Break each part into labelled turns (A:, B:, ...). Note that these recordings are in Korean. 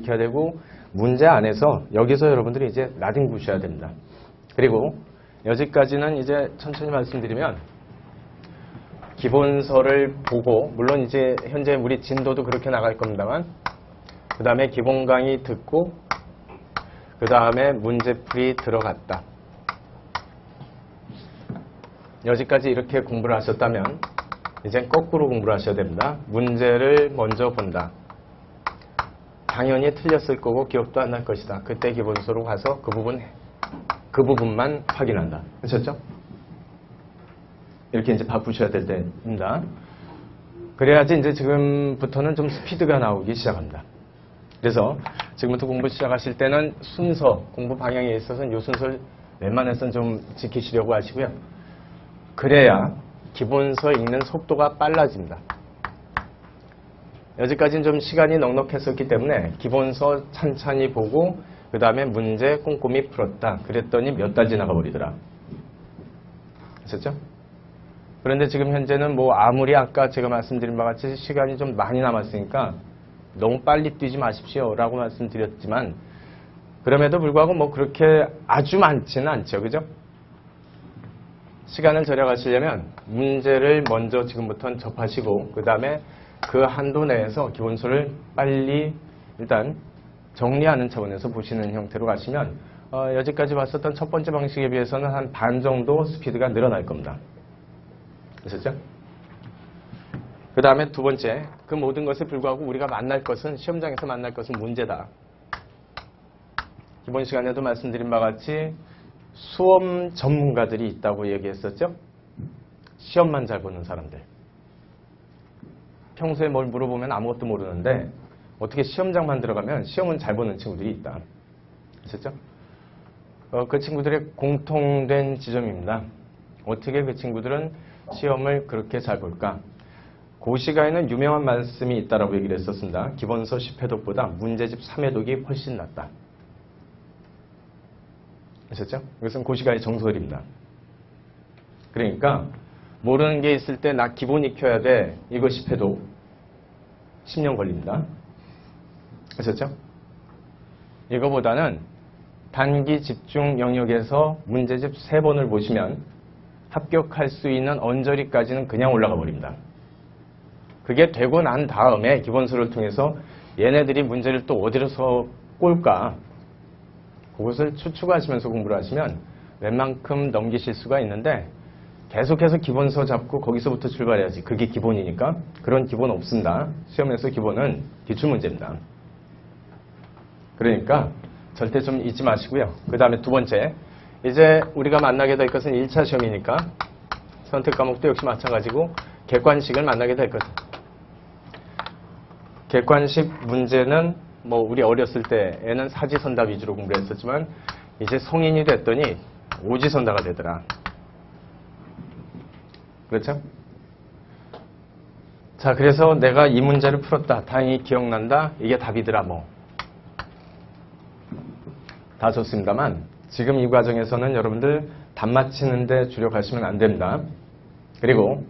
A: 익혀야 되고 문제 안에서 여기서 여러분들이 이제 라딘 구셔야 됩니다. 그리고 여기까지는 이제 천천히 말씀드리면 기본서를 보고 물론 이제 현재 우리 진도도 그렇게 나갈 겁니다만 그 다음에 기본 강의 듣고 그 다음에 문제풀이 들어갔다. 여기까지 이렇게 공부를 하셨다면 이제 거꾸로 공부를 하셔야 됩니다. 문제를 먼저 본다. 당연히 틀렸을 거고 기억도 안 날 것이다. 그때 기본서로 가서 그 부분 그 부분만 확인한다. 아셨죠? 이렇게 이제 바꾸셔야 될 때입니다. 그래야지 이제 지금부터는 좀 스피드가 나오기 시작합니다. 그래서 지금부터 공부 시작하실 때는 순서, 공부 방향에 있어서는 이 순서를 웬만해서는 좀 지키시려고 하시고요. 그래야 기본서 읽는 속도가 빨라집니다. 여기까지는 좀 시간이 넉넉했었기 때문에 기본서 찬찬히 보고 그 다음에 문제 꼼꼼히 풀었다. 그랬더니 몇 달 지나가 버리더라. 아셨죠? 그런데 지금 현재는 뭐 아무리 아까 제가 말씀드린 바와 같이 시간이 좀 많이 남았으니까 너무 빨리 뛰지 마십시오 라고 말씀드렸지만 그럼에도 불구하고 뭐 그렇게 아주 많지는 않죠. 그죠? 시간을 절약하시려면 문제를 먼저 지금부터는 접하시고 그 다음에 그 한도 내에서 기본서를 빨리 일단 정리하는 차원에서 보시는 형태로 가시면 어, 여지까지 봤었던 첫 번째 방식에 비해서는 한 반 정도 스피드가 늘어날 겁니다. 아셨죠? 그 다음에 두 번째, 그 모든 것에 불구하고 우리가 만날 것은, 시험장에서 만날 것은 문제다. 이번 시간에도 말씀드린 바와 같이 수험 전문가들이 있다고 얘기했었죠? 시험만 잘 보는 사람들. 평소에 뭘 물어보면 아무것도 모르는데 어떻게 시험장만 들어가면 시험은 잘 보는 친구들이 있다. 아셨죠? 어, 그 친구들의 공통된 지점입니다. 어떻게 그 친구들은 시험을 그렇게 잘 볼까? 고시가에는 유명한 말씀이 있다라고 얘기를 했었습니다. 기본서 10회독보다 문제집 3회독이 훨씬 낫다. 아셨죠? 이것은 고시가의 정설입니다. 그러니까 모르는 게 있을 때 나 기본 익혀야 돼. 이거 10회독 10년 걸립니다. 아셨죠? 이거보다는 단기 집중 영역에서 문제집 3번을 보시면 합격할 수 있는 언저리까지는 그냥 올라가 버립니다. 그게 되고 난 다음에 기본서를 통해서 얘네들이 문제를 또 어디서 꼴까 그것을 추측하시면서 공부를 하시면 웬만큼 넘기실 수가 있는데 계속해서 기본서 잡고 거기서부터 출발해야지. 그게 기본이니까. 그런 기본 없습니다. 시험에서 기본은 기출문제입니다. 그러니까 절대 좀 잊지 마시고요. 그 다음에 두 번째. 이제 우리가 만나게 될 것은 1차 시험이니까 선택 과목도 역시 마찬가지고 객관식을 만나게 될 것. 객관식 문제는 뭐 우리 어렸을 때에는 사지선다 위주로 공부를 했었지만 이제 성인이 됐더니 오지선다가 되더라. 그렇죠? 자, 그래서 내가 이 문제를 풀었다. 다행히 기억난다. 이게 답이더라, 뭐. 다 좋습니다만, 지금 이 과정에서는 여러분들 답 맞히는데 주력하시면 안 됩니다. 그리고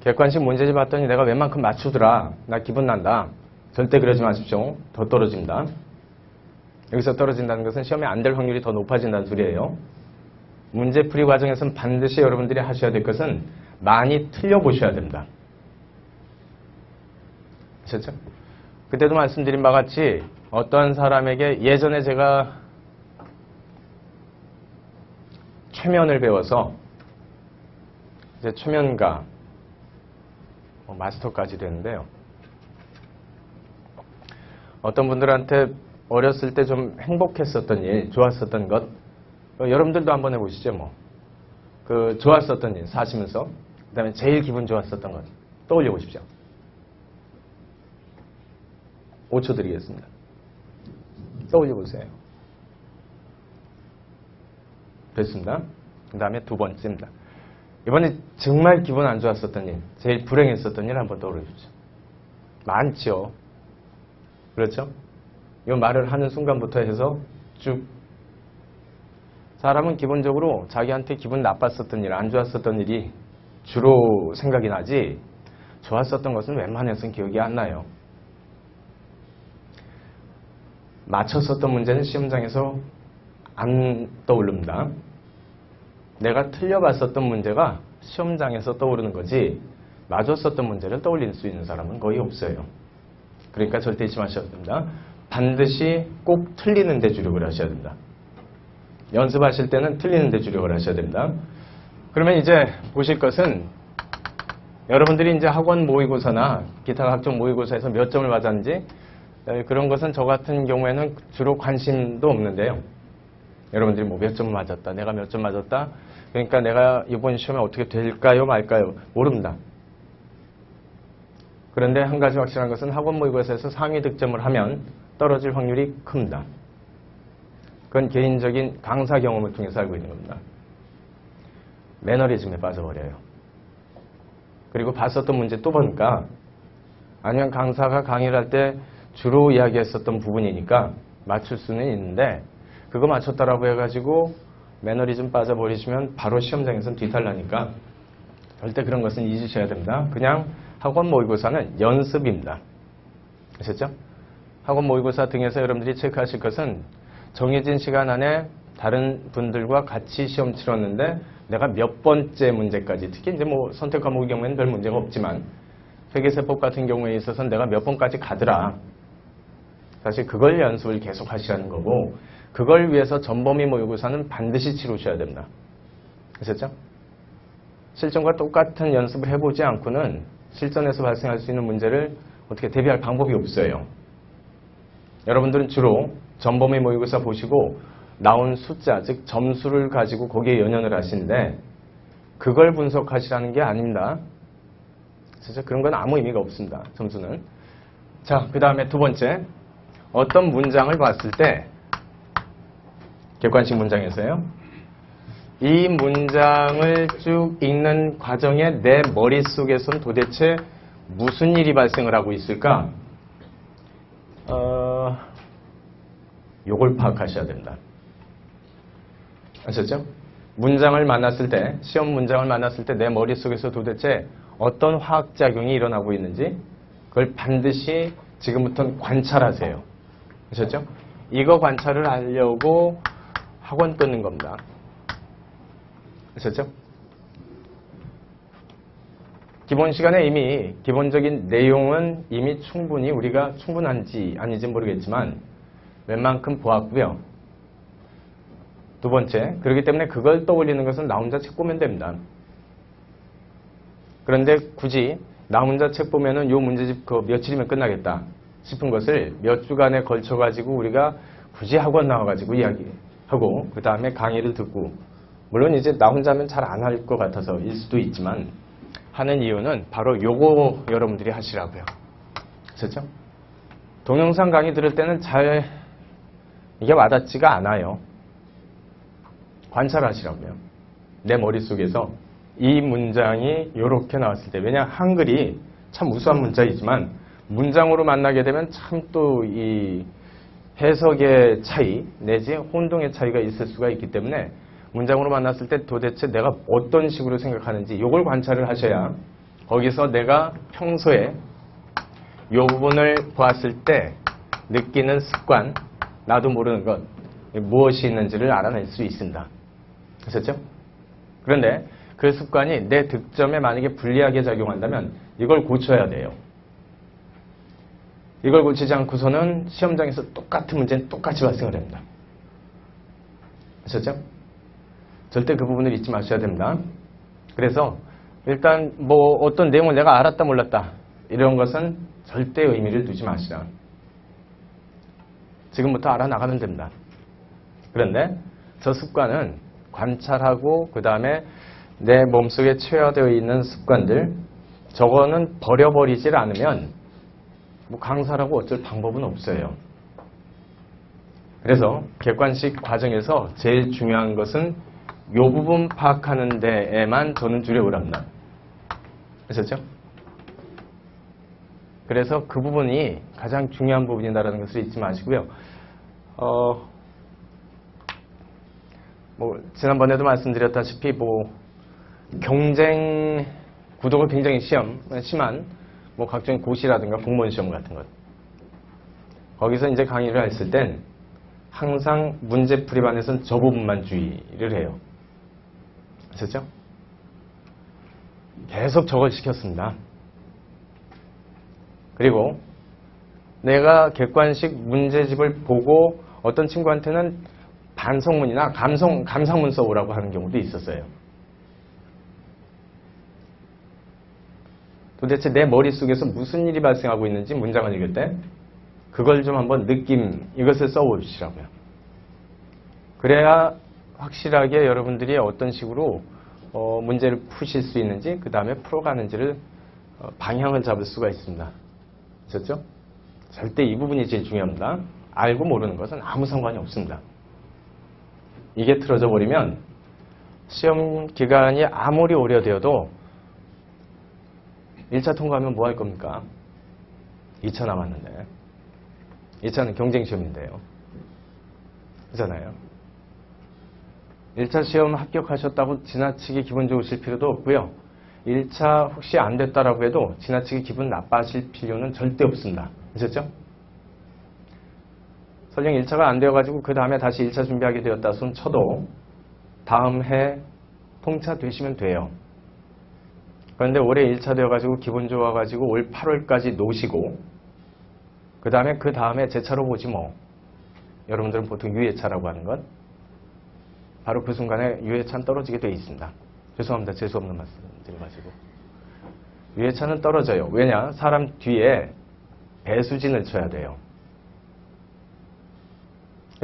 A: 객관식 문제집 봤더니 내가 웬만큼 맞추더라. 나 기분 난다. 절대 그러지 마십시오. 더 떨어집니다. 여기서 떨어진다는 것은 시험에 안 될 확률이 더 높아진다는 소리예요. 문제풀이 과정에서는 반드시 여러분들이 하셔야 될 것은 많이 틀려보셔야 됩니다. 아셨죠? 그때도 말씀드린 바와 같이 어떠한 사람에게 예전에 제가 최면을 배워서 이제 최면가 뭐 마스터까지 되는데요. 어떤 분들한테 어렸을 때 좀 행복했었던 일, 좋았었던 것, 어, 여러분들도 한번 해보시죠, 뭐. 그, 좋았었던 일, 사시면서. 그 다음에 제일 기분 좋았었던 것, 떠올려 보십시오. 5초 드리겠습니다. 떠올려 보세요. 됐습니다. 그 다음에 두 번째입니다. 이번에 정말 기분 안 좋았었던 일, 제일 불행했었던 일 한번 떠올려 주십시오. 많죠. 그렇죠? 이 말을 하는 순간부터 해서 쭉 사람은 기본적으로 자기한테 기분 나빴었던 일, 안 좋았었던 일이 주로 생각이 나지 좋았었던 것은 웬만해서는 기억이 안 나요. 맞췄었던 문제는 시험장에서 안 떠오릅니다. 내가 틀려봤었던 문제가 시험장에서 떠오르는 거지 맞았었던 문제를 떠올릴 수 있는 사람은 거의 없어요. 그러니까 절대 잊지 마셔야 됩니다. 반드시 꼭 틀리는 데 주력을 하셔야 됩니다. 연습하실 때는 틀리는 데 주력을 하셔야 됩니다. 그러면 이제 보실 것은 여러분들이 이제 학원 모의고사나 기타 각종 모의고사에서 몇 점을 맞았는지 에, 그런 것은 저 같은 경우에는 주로 관심도 없는데요. 여러분들이 뭐 몇 점 맞았다, 내가 몇 점 맞았다. 그러니까 내가 이번 시험에 어떻게 될까요, 말까요? 모릅니다. 그런데 한 가지 확실한 것은 학원 모의고사에서 상위 득점을 하면 떨어질 확률이 큽니다. 그건 개인적인 강사 경험을 통해서 알고 있는 겁니다. 매너리즘에 빠져버려요. 그리고 봤었던 문제 또 보니까 아니면 강사가 강의를 할 때 주로 이야기했었던 부분이니까 맞출 수는 있는데 그거 맞췄다라고 해가지고 매너리즘 빠져버리시면 바로 시험장에서는 뒤탈나니까 절대 그런 것은 잊으셔야 됩니다. 그냥 학원 모의고사는 연습입니다. 아셨죠? 학원 모의고사 등에서 여러분들이 체크하실 것은 정해진 시간 안에 다른 분들과 같이 시험 치렀는데 내가 몇 번째 문제까지 특히 이제 뭐 선택 과목의 경우에는 별 문제가 없지만 회계세법 같은 경우에 있어서는 내가 몇 번까지 가더라. 사실 그걸 연습을 계속 하시라는 거고 그걸 위해서 전범위 모의고사는 반드시 치르셔야 됩니다. 아셨죠? 실전과 똑같은 연습을 해보지 않고는 실전에서 발생할 수 있는 문제를 어떻게 대비할 방법이 없어요. 여러분들은 주로 전범위 모의고사 보시고 나온 숫자, 즉 점수를 가지고 거기에 연연을 하시는데 그걸 분석하시라는 게 아닙니다. 진짜 그런 건 아무 의미가 없습니다. 점수는. 자, 그 다음에 두 번째. 어떤 문장을 봤을 때 객관식 문장에서요. 이 문장을 쭉 읽는 과정에 내 머릿속에선 도대체 무슨 일이 발생을 하고 있을까? 어, 요걸 파악하셔야 된다. 아셨죠? 문장을 만났을 때, 시험 문장을 만났을 때 내 머릿속에서 도대체 어떤 화학작용이 일어나고 있는지 그걸 반드시 지금부터는 관찰하세요. 아셨죠? 이거 관찰을 하려고 학원 끊는 겁니다. 아셨죠? 기본 시간에 이미 기본적인 내용은 이미 충분히 우리가 충분한지 아닌지 모르겠지만 웬만큼 보았고요. 두 번째, 그렇기 때문에 그걸 떠올리는 것은 나 혼자 책 보면 됩니다. 그런데 굳이 나 혼자 책 보면은 요 문제집 그 며칠이면 끝나겠다 싶은 것을 몇 주간에 걸쳐 가지고 우리가 굳이 학원 나와 가지고 이야기하고 그 다음에 강의를 듣고 물론 이제 나 혼자면 잘 안 할 것 같아서 일 수도 있지만 하는 이유는 바로 요거 여러분들이 하시라고요. 그렇죠? 동영상 강의 들을 때는 잘 이게 와닿지가 않아요. 관찰하시라고요. 내 머릿속에서 이 문장이 이렇게 나왔을 때 왜냐 한글이 참 우수한 문자이지만 문장으로 만나게 되면 참 또 이 해석의 차이 내지 혼동의 차이가 있을 수가 있기 때문에 문장으로 만났을 때 도대체 내가 어떤 식으로 생각하는지 이걸 관찰을 하셔야 거기서 내가 평소에 이 부분을 보았을 때 느끼는 습관 나도 모르는 것 무엇이 있는지를 알아낼 수 있습니다. 아셨죠? 그런데 그 습관이 내 득점에 만약에 불리하게 작용한다면 이걸 고쳐야 돼요. 이걸 고치지 않고서는 시험장에서 똑같은 문제는 똑같이 발생을 합니다. 아셨죠? 절대 그 부분을 잊지 마셔야 됩니다. 그래서 일단 뭐 어떤 내용을 내가 알았다 몰랐다 이런 것은 절대 의미를 두지 마시라. 지금부터 알아나가면 됩니다. 그런데 저 습관은 관찰하고 그 다음에 내 몸속에 체화되어 있는 습관들 저거는 버려버리질 않으면 뭐 강사라고 어쩔 방법은 없어요. 그래서 객관식 과정에서 제일 중요한 것은 이 부분 파악하는 데에만 저는 주력을 합니다. 아셨죠? 그래서 그 부분이 가장 중요한 부분이다라는 것을 잊지 마시고요. 어, 뭐 지난번에도 말씀드렸다시피 뭐 경쟁 구도가 굉장히 시험 심한 뭐 각종 고시라든가 공무원 시험 같은 것 거기서 이제 강의를 했을 땐 항상 문제 풀이반에서는 저 부분만 주의를 해요. 아셨죠? 계속 저걸 시켰습니다. 그리고 내가 객관식 문제집을 보고 어떤 친구한테는 반성문이나 감성, 감상문 써오라고 하는 경우도 있었어요. 도대체 내 머릿속에서 무슨 일이 발생하고 있는지 문장을 읽을 때 그걸 좀 한번 느낌, 이것을 써보시라고요. 그래야 확실하게 여러분들이 어떤 식으로 어, 문제를 푸실 수 있는지 그 다음에 풀어가는지를 어, 방향을 잡을 수가 있습니다. 아셨죠? 절대 이 부분이 제일 중요합니다. 알고 모르는 것은 아무 상관이 없습니다. 이게 틀어져 버리면 시험 기간이 아무리 오래되어도 1차 통과하면 뭐 할 겁니까? 2차 남았는데 2차는 경쟁 시험인데요. 그잖아요. 1차 시험 합격하셨다고 지나치게 기분 좋으실 필요도 없고요. 1차 혹시 안 됐다라고 해도 지나치게 기분 나빠하실 필요는 절대 없습니다. 아셨죠? 설령 1차가 안 되어가지고 그 다음에 다시 1차 준비하게 되었다 손 쳐도 다음 해 통차되시면 돼요. 그런데 올해 1차 되어가지고 기분 좋아가지고 올 8월까지 노시고 그 다음에 그 다음에 제 차로 보지 뭐. 여러분들은 보통 유예차라고 하는 건 바로 그 순간에 유해차는 떨어지게 되어 있습니다. 죄송합니다. 재수없는 말씀 드려가지고. 유해차는 떨어져요. 왜냐? 사람 뒤에 배수진을 쳐야 돼요.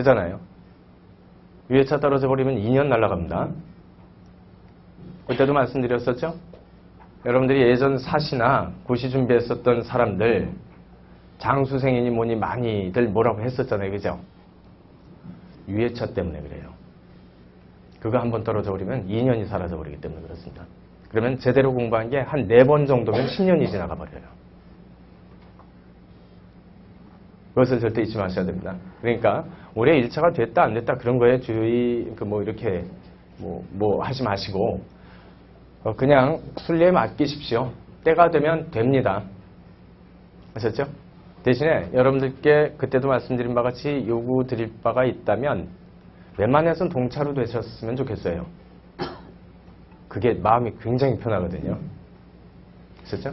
A: 그잖아요. 유해차 떨어져 버리면 2년 날아갑니다. 그때도 말씀드렸었죠? 여러분들이 예전 사시나 고시 준비했었던 사람들 장수생이니 뭐니 많이들 뭐라고 했었잖아요. 그죠? 유해차 때문에 그래요. 그거 한 번 떨어져 버리면 2년이 사라져 버리기 때문에 그렇습니다. 그러면 제대로 공부한 게한네번 정도면 10년이 지나가 버려요. 그것을 절대 잊지 마셔야 됩니다. 그러니까 올해 1차가 됐다 안 됐다 그런 거에 주의 그 뭐 이렇게 뭐, 뭐 하지 마시고 어, 그냥 순리에 맡기십시오. 때가 되면 됩니다. 아셨죠? 대신에 여러분들께 그때도 말씀드린 바와 같이 요구 드릴 바가 있다면 웬만해서는 동차로 되셨으면 좋겠어요. 그게 마음이 굉장히 편하거든요. 아셨죠?